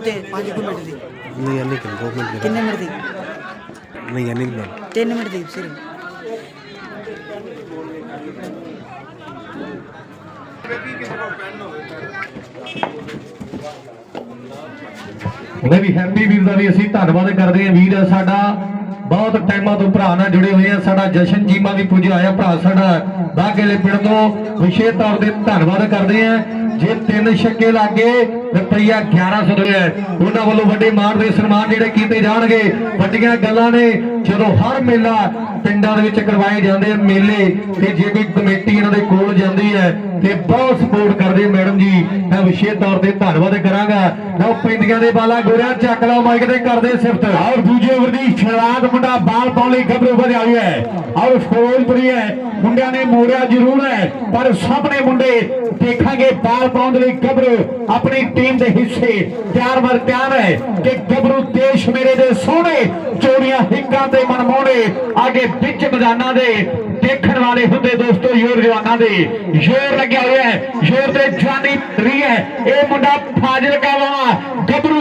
ਤੇ 5 ਮਿੰਟ ਦੀ? ਨਹੀਂ ਇੰਨੀ ਕਿ 2 ਮਿੰਟ ਦੀ। ਕਿੰਨੇ ਮਿੰਟ ਦੀ? ਨਹੀਂ ਇੰਨੀ ਨਹੀਂ 3 ਮਿੰਟ ਦੀ ਸਿਰਫ। ਉਹਦੇ ਵੀ ਹੈਪੀ ਵੀਰ ਦਾ ਵੀ ਅਸੀਂ ਧੰਨਵਾਦ ਕਰਦੇ ਹਾਂ। ਵੀਰ ਸਾਡਾ ਬਹੁਤ ਟਾਈਮਾਂ ਤੋਂ ਭਰਾ ਨਾਲ ਜੁੜੇ ਹੋਏ ਆ ਸਾਡਾ ਜਸ਼ਨ ਜੀਮਾ ਵੀ ਪੁੱਜਿਆ ਆਇਆ ਭਰਾ ਸਾਡਾ ਬਾਗੇਲੇ ਪਿੰਡ ਤੋਂ ਵਿਸ਼ੇਸ਼ ਤੌਰ ਤੇ ਧੰਨਵਾਦ ਕਰਦੇ ਆ ਜੇ ਤਿੰਨ ਛੱਕੇ ਲੱਗੇ ਰੁਪਈਆ 1100 ਦੇ ਹੈ ਉਹਨਾਂ ਵੱਲੋਂ ਵੱਡੇ ਮਾਣ ਦੇ ਸਨਮਾਨ ਜਿਹੜੇ ਕੀਤੇ ਜਾਣਗੇ। ਵੱਡੀਆਂ ਗੱਲਾਂ ਨੇ। ਜਦੋਂ ਹਰ ਮੇਲਾ ਪਿੰਡਾਂ ਦੇ ਵਿੱਚ ਕਰਵਾਏ ਜਾਂਦੇ ਆ ਮੇਲੇ, ਤੇ ਜੇ ਕੋਈ ਕਮੇਟੀ ਇਹਨਾਂ ਦੇ ਕੋਲ ਜਾਂਦੀ ਹੈ, ਤੇ ਬਹੁਤ ਸਪੋਰਟ ਕਰਦੇ ਮੈਡਮ ਜੀ। ਮੈਂ ਵਿਸ਼ੇਸ਼ ਤੌਰ ਤੇ ਧੰਨਵਾਦ ਕਰਾਂਗਾ। ਲਓ, ਪਿੰਡੀਆਂ ਦੇ ਬਾਲਾ ਗੋਰਿਆਂ ਚੱਕ ਲਓ, ਮਾਈਕ ਤੇ ਕਰਦੇ ਸਿਫਤ। ਔਰ ਦੂਜੇ ਓਵਰ ਦੀ ਸ਼ੁਰੂਆਤ ਮੁੰਡਾ ਬਾਲ ਪਾਉਣ ਲਈ ਗੱਭਰੂ ਵਧਿਆ ਹੋਇਆ ਹੈ। ਔਰ ਫਿਰੋਜ਼ਪੁਰੀ ਹੈ ਮੁੰਡਿਆਂ ਨੇ ਮੋੜਿਆ ਜ਼ਰੂਰ ਹੈ, ਪਰ ਸਭ ਨੇ ਮੁੰਡੇ ਦੇਖਾਂਗੇ ਬਾਲ ਪਾਉਣ ਦੇ ਲਈ ਗੱਭਰੂ ਆਪਣੀ ਟੀਮ ਦੇ ਹਿੱਸੇ ਤਿਆਰ ਵਰ ਤਿਆਰ ਹੈ ਕਿ ਗੱਭਰੂ ਦੇਸ਼ ਮੇਰੇ ਦੇ ਸੋਹਣੇ ਚੋਰੀਆਂ ਹਿੰਗਾਂ ਤੇ ਮਨਮੋਹਣੇ ਆਗੇ ਵਿੱਚ ਮੈਦਾਨਾਂ ਦੇ ਦੇਖਣ ਵਾਲੇ ਹੁੰਦੇ ਦੋਸਤੋ ਯੋਰ ਜਵਾਨਾਂ ਦੇ ਜ਼ੋਰ ਲੱਗਿਆ ਹੋਇਆ ਹੈ ਜ਼ੋਰ ਤੇ ਜਾਨੀ ਰਹੀ ਹੈ ਇਹ ਮੁੰਡਾ ਫਾਜ਼ਿਲਕਾ ਵਾਲਾ ਗੱਭਰੂ